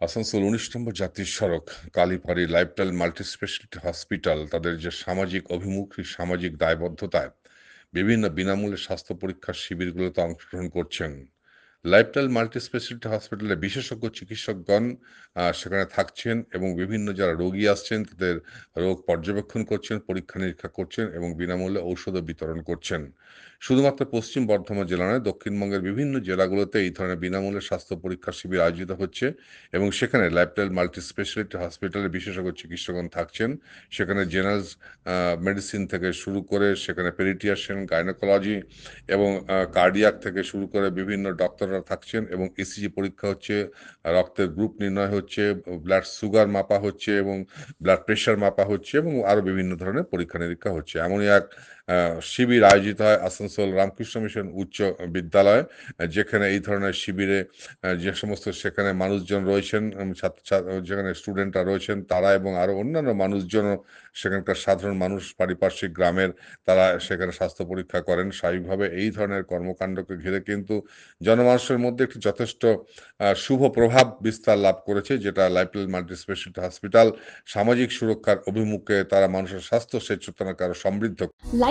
আসানসোল উনিশ নম্বর জাতীয় সড়ক, কালীপাড়ি লাইফটাইল মাল্টিস্পেশালিটি হসপিটাল, তাদের যে সামাজিক অভিমুখী সামাজিক দায়বদ্ধতায় বিভিন্ন বিনামূল্যে স্বাস্থ্য পরীক্ষার শিবিরগুলোতে অংশগ্রহণ করছেন। লাইফস্টাইল মাল্টি স্পেশালিটি হসপিটালে বিশেষজ্ঞ, চিকিৎসকগণ সেখানে থাকছেন এবং বিভিন্ন যারা রোগী আসছেন, তাদের রোগ পর্যবেক্ষণ করছেন, পরীক্ষা নিরীক্ষা করছেন এবং বিনামূল্যে ঔষধও বিতরণ করছেন। শুধুমাত্র পশ্চিম বর্ধমান জেলা নয়, দক্ষিণবঙ্গের বিভিন্ন জেলাগুলোতে এই ধরনের বিনামূল্যে স্বাস্থ্য পরীক্ষার শিবির আয়োজিত হচ্ছে এবং সেখানে লাইফটাইল মাল্টি স্পেশালিটি হসপিটালে বিশেষজ্ঞ, চিকিৎসকগণ থাকছেন। সেখানে জেনারেল মেডিসিন থেকে শুরু করে সেখানে পেরিটিয়াশিয়ান গাইনোকোলজি এবং কার্ডিয়াক থেকে শুরু করে বিভিন্ন ডক্টররা থাকছেন এবং এসিজি পরীক্ষা হচ্ছে, রক্তের গ্রুপ নির্ণয় হচ্ছে ব্লাড সুগার মাপা হচ্ছে এবং ব্লাড প্রেশার মাপা হচ্ছে এবং আরও বিভিন্ন ধরনের পরীক্ষা নিরীক্ষা হচ্ছে। এমনই এক শিবির আয়োজিত হয় আসানসোল রামকৃষ্ণ মিশন উচ্চ বিদ্যালয় যেখানে এই ধরনের শিবিরে যে সমস্ত সেখানে মানুষজন রয়েছেন ছাত্র যেখানে স্টুডেন্টরা রয়েছেন, তারা এবং আরও অন্যান্য মানুষজনও সেখানকার সাধারণ মানুষ, পারিপার্শ্বিক গ্রামের তারা সেখানে স্বাস্থ্য পরীক্ষা করেন। স্বাভাবিকভাবে এই ধরনের কর্মকাণ্ডকে ঘিরে কিন্তু জনমানুষের মধ্যে একটি যথেষ্ট শুভ প্রভাব বিস্তার লাভ করেছে, যেটা লাইফলাইন মাল্টি স্পেশালিটি হসপিটাল সামাজিক সুরক্ষার অভিমুখে তারা মানুষের স্বাস্থ্য সচেতনকে আরও সমৃদ্ধ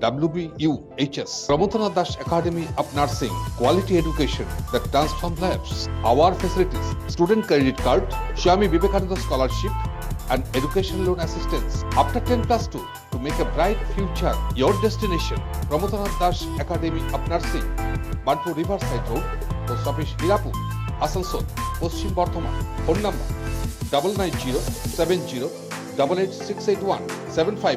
WBUHS. Pramotana Das Academy of Nursing, quality education that transforms lives. Our facilities, student credit card, Swami Vivekananda scholarship, and education loan assistance after 10 plus 2 to make a bright future your destination Pramotana Das Academy of Nursing Bantu Riverside Road Post Office Hirapur Asansol Paschim Bardhaman phone number double nine zero seven zero double eight six eight one seven five